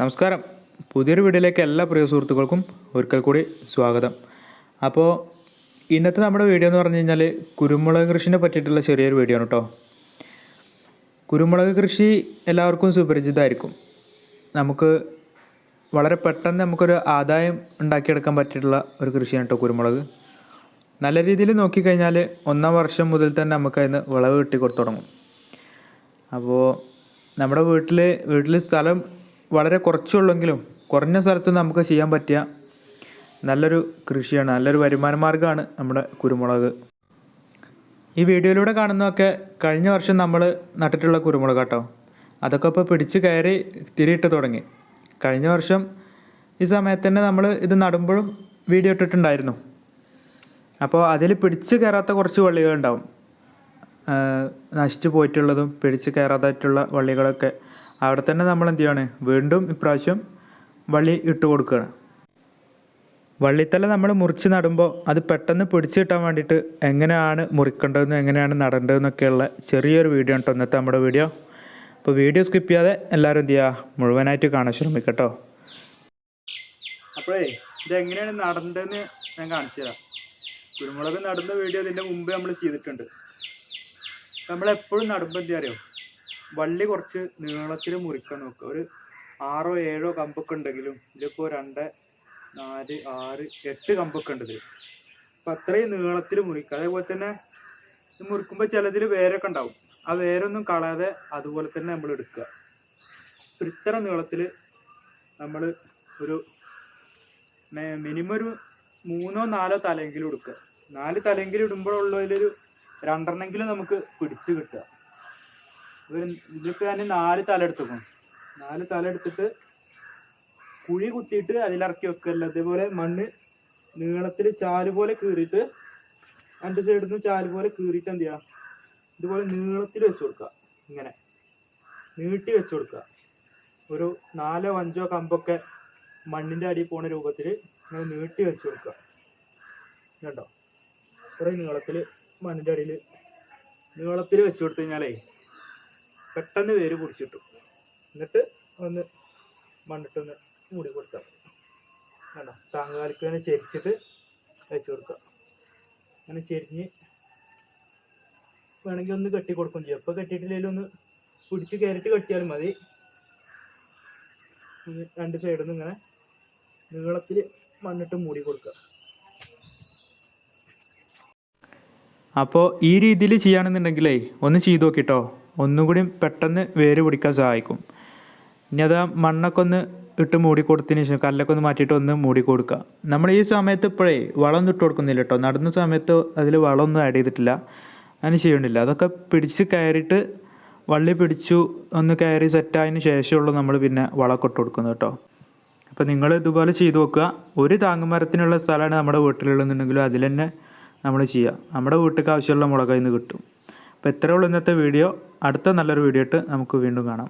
നമസ്കാരം. പുതിയൊരു വീഡിയോയിലേക്ക് എല്ലാ പ്രിയ സുഹൃത്തുക്കൾക്കും ഒരിക്കൽ കൂടി സ്വാഗതം. അപ്പോൾ ഇന്നത്തെ നമ്മുടെ വീഡിയോ എന്ന് പറഞ്ഞു കഴിഞ്ഞാൽ കുരുമുളക് കൃഷിനെ പറ്റിയിട്ടുള്ള ചെറിയൊരു വീഡിയോ ആണ് കേട്ടോ കുരുമുളക് കൃഷി എല്ലാവർക്കും സുപരിചിതമായിരിക്കും. നമുക്ക് വളരെ പെട്ടെന്ന് നമുക്കൊരു ആദായം ഉണ്ടാക്കിയെടുക്കാൻ പറ്റിയിട്ടുള്ള ഒരു കൃഷിയാണ് കേട്ടോ കുരുമുളക്. നല്ല രീതിയിൽ നോക്കിക്കഴിഞ്ഞാൽ ഒന്നാം വർഷം മുതൽ തന്നെ നമുക്കതിന് വിളവ് കിട്ടി കൊടുത്തു തുടങ്ങും. അപ്പോൾ നമ്മുടെ വീട്ടിൽ വീട്ടിൽ സ്ഥലം വളരെ കുറച്ചുള്ളെങ്കിലും കുറഞ്ഞ സ്ഥലത്ത് നമുക്ക് ചെയ്യാൻ പറ്റിയ നല്ലൊരു കൃഷിയാണ് നല്ലൊരു വരുമാന മാർഗമാണ് നമ്മുടെ കുരുമുളക്. ഈ വീഡിയോയിലൂടെ കാണുന്നതൊക്കെ കഴിഞ്ഞ വർഷം നമ്മൾ നട്ടിട്ടുള്ള കുരുമുളക് കേട്ടോ. അതൊക്കെ ഇപ്പോൾ പിടിച്ച് കയറി തിരിയിട്ട് തുടങ്ങി. കഴിഞ്ഞ വർഷം ഈ സമയത്ത് തന്നെ നമ്മൾ ഇത് നടുമ്പോഴും വീഡിയോ ഇട്ടിട്ടുണ്ടായിരുന്നു. അപ്പോൾ അതിൽ പിടിച്ച് കയറാത്ത കുറച്ച് വള്ളികളുണ്ടാവും. നശിച്ചു പോയിട്ടുള്ളതും പിടിച്ച് കയറാതായിട്ടുള്ള വള്ളികളൊക്കെ അവിടെ തന്നെ നമ്മൾ എന്ത് ചെയ്യാണ്? വീണ്ടും ഇപ്രാവശ്യം വള്ളി ഇട്ട് കൊടുക്കുകയാണ്. വള്ളിത്തല നമ്മൾ മുറിച്ച് നടുമ്പോൾ അത് പെട്ടെന്ന് പിടിച്ച് കിട്ടാൻ വേണ്ടിയിട്ട് എങ്ങനെയാണ് മുറിക്കേണ്ടതെന്ന് എങ്ങനെയാണ് നടേണ്ടതെന്നൊക്കെയുള്ള ചെറിയൊരു വീഡിയോ ഉണ്ട് ഇന്നത്തെ നമ്മുടെ വീഡിയോ. അപ്പോൾ വീഡിയോ സ്കിപ്പ് ചെയ്യാതെ എല്ലാവരും എന്ത് ചെയ്യുക? മുഴുവനായിട്ട് കാണാൻ ശ്രമിക്കട്ടോ അപ്പോഴേ ഇത് എങ്ങനെയാണ് നടേണ്ടതെന്ന് ഞാൻ കാണിച്ചു തരാം. കുരുമുളക് നടുന്ന വീഡിയോ ഇതിന്റെ മുമ്പ് നമ്മൾ ചെയ്തിട്ടുണ്ട്. നമ്മളെപ്പോഴും നടുമ്പോൾ എന്ത് അറിയോ? വള്ളി കുറച്ച് നീളത്തിൽ മുറിക്കാൻ നോക്കുക ഒരു ആറോ ഏഴോ കമ്പൊക്കെ ഉണ്ടെങ്കിലും ഇതിലിപ്പോൾ രണ്ട് നാല് ആറ് എട്ട് കമ്പൊക്കെ ഉണ്ട് ഇതിൽ അപ്പം അത്രയും നീളത്തിൽ മുറിക്കുക. അതേപോലെ തന്നെ മുറിക്കുമ്പോൾ ചിലതിൽ വേരൊക്കെ ഉണ്ടാവും. ആ വേരൊന്നും കളയാതെ അതുപോലെ തന്നെ നമ്മൾ എടുക്കുക. ഒരു ഇത്ര നീളത്തിൽ നമ്മൾ ഒരു മിനിമം ഒരു മൂന്നോ നാലോ തലയെങ്കിലും എടുക്കുക. നാല് തലയെങ്കിലും ഇടുമ്പോഴുള്ളതിലൊരു രണ്ടെണ്ണെങ്കിലും നമുക്ക് പിടിച്ച് കിട്ടുക. ഇതിപ്പോൾ ഞാൻ നാല് തല എടുത്തേക്കും നാല് തല എടുത്തിട്ട് കുഴി കുത്തിയിട്ട് അതിലിറക്കി വെക്കല്ല. അതേപോലെ മണ്ണ് നീളത്തിൽ ചാൽ പോലെ കീറിയിട്ട് രണ്ട് സൈഡിൽ നിന്ന് ചാൽ പോലെ കീറിയിട്ട് എന്ത് ചെയ്യുക ഇതുപോലെ നീളത്തിൽ വെച്ച് കൊടുക്കുക ഇങ്ങനെ നീട്ടി വെച്ച് കൊടുക്കുക ഒരു നാലോ അഞ്ചോ കമ്പൊക്കെ മണ്ണിന്റെ അടിയിൽ പോണ രൂപത്തിൽ ഇങ്ങനെ നീട്ടി വെച്ച് കൊടുക്കുക കണ്ടോ? കുറേ നീളത്തിൽ മണ്ണിന്റെ അടിയിൽ നീളത്തിൽ വെച്ച് കൊടുത്തു കഴിഞ്ഞാലേ പെട്ടെന്ന് വേര് പിടിച്ചിട്ടു. എന്നിട്ട് ഒന്ന് മണ്ണിട്ടൊന്ന് മൂടി കൊടുക്കാം. വേണ്ട താങ്ങാലിക്ക് തന്നെ ചെരിച്ചിട്ട് വെച്ച് കൊടുക്കാം അങ്ങനെ ചെരിഞ്ഞ് വേണമെങ്കിൽ ഒന്ന് കെട്ടി കൊടുക്കും ചെയ്യും. അപ്പോൾ കെട്ടിയിട്ടില്ലെങ്കിലും ഒന്ന് പിടിച്ച് കയറിയിട്ട് കെട്ടിയാലും മതി. രണ്ട് സൈഡിൽ നിന്ന് ഇങ്ങനെ നീളത്തിൽ മണ്ണിട്ട് മൂടി കൊടുക്കുക. അപ്പോൾ ഈ രീതിയിൽ ചെയ്യുകയാണെന്നുണ്ടെങ്കിലേ ഒന്ന് ചെയ്ത് നോക്കിട്ടോ. ഒന്നുകൂടി പെട്ടെന്ന് വേര് പിടിക്കാൻ സഹായിക്കും. ഇനി അത് മണ്ണൊക്കെ ഒന്ന് ഇട്ട് മൂടി കൊടുത്തതിന് ശേഷം കല്ലൊക്കെ ഒന്ന് മാറ്റിയിട്ട് ഒന്ന് മൂടി കൊടുക്കുക നമ്മൾ ഈ സമയത്ത് ഇപ്പോഴേ വളം ഇട്ട് കൊടുക്കുന്നില്ല കേട്ടോ. നടുന്ന സമയത്ത് അതിൽ വളമൊന്നും ആഡ് ചെയ്തിട്ടില്ല. അതിന് ചെയ്യണില്ല അതൊക്കെ പിടിച്ച് കയറിയിട്ട് വള്ളി പിടിച്ചു ഒന്ന് കയറി സെറ്റായതിന് ശേഷമുള്ളൂ നമ്മൾ പിന്നെ വളമൊക്കെ ഇട്ട് കൊടുക്കുന്നത് കേട്ടോ. അപ്പോൾ നിങ്ങൾ ഇതുപോലെ ചെയ്ത് നോക്കുക. ഒരു താങ്ങുമരത്തിനുള്ള സ്ഥലമാണ് നമ്മുടെ വീട്ടിലുള്ളതെന്നുണ്ടെങ്കിലും അതിൽ തന്നെ നമ്മൾ ചെയ്യുക. നമ്മുടെ വീട്ടിലേക്ക് ആവശ്യമുള്ള മുളക് ഇന്ന് കിട്ടും. അപ്പോൾ ഇത്രയേ ഇന്നത്തെ വീഡിയോ. അടുത്ത നല്ലൊരു വീഡിയോ ഇട്ട് നമുക്ക് വീണ്ടും കാണാം.